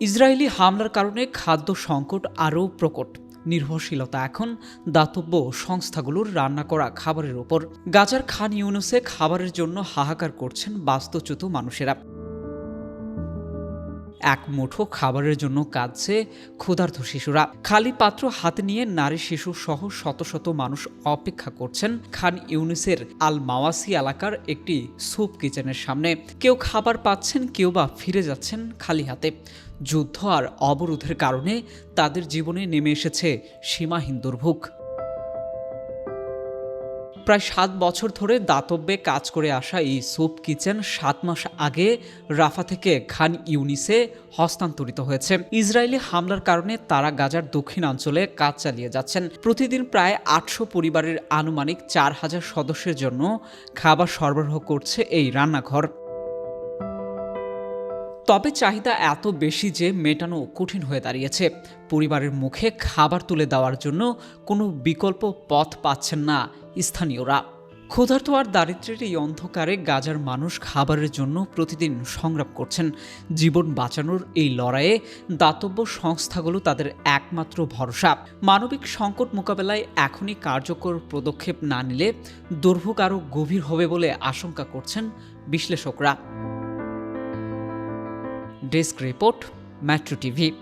Israeli হামলার কারণে খাদ্য সংকট আরও প্রকট। নির্ভরশীলতা এখন দাতব্য সংস্থাগুলোর রান্না করা খাবারের ওপর। গাজার খান ইউনুসে খাবারের জন্য হাহাকার করছেন বাস্তুচ্যুত মানুষেরা। এক মুঠো খাবারের জন্য কাঁদছে ক্ষুধার্ত শিশুরা। খালি পাত্র হাতে নিয়ে নারী শিশু সহ শত শত মানুষ অপেক্ষা করছেন খান ইউনিসের আল মাওয়াসি এলাকার একটি স্যুপ কিচেনের সামনে। কেউ খাবার পাচ্ছেন, কেউ বা ফিরে যাচ্ছেন খালি হাতে। যুদ্ধ আর অবরোধের কারণে তাদের জীবনে নেমে এসেছে সীমাহীন দুর্ভোগ। প্রায় সাত বছর ধরে দাতব্যে কাজ করে আসা এই স্যুপ কিচেন সাত মাস আগে রাফা থেকে খান ইউনিসে হস্তান্তরিত হয়েছে। ইসরায়েলি হামলার কারণে তারা গাজার দক্ষিণাঞ্চলে কাজ চালিয়ে যাচ্ছেন। প্রতিদিন প্রায় আটশো পরিবারের আনুমানিক চার হাজার সদস্যের জন্য খাবার সরবরাহ করছে এই রান্নাঘর। তবে চাহিদা এত বেশি যে মেটানো কঠিন হয়ে দাঁড়িয়েছে। পরিবারের মুখে খাবার তুলে দেওয়ার জন্য কোনো বিকল্প পথ পাচ্ছেন না স্থানীয়রা। ক্ষুধার্ত আর দারিদ্র্যের এই অন্ধকারে গাজার মানুষ খাবারের জন্য প্রতিদিন সংগ্রাম করছেন। জীবন বাঁচানোর এই লড়াইয়ে দাতব্য সংস্থাগুলো তাদের একমাত্র ভরসা। মানবিক সংকট মোকাবেলায় এখনই কার্যকর পদক্ষেপ না নিলে দুর্ভোগ আরও গভীর হবে বলে আশঙ্কা করছেন বিশ্লেষকরা। Desk report, Metro TV.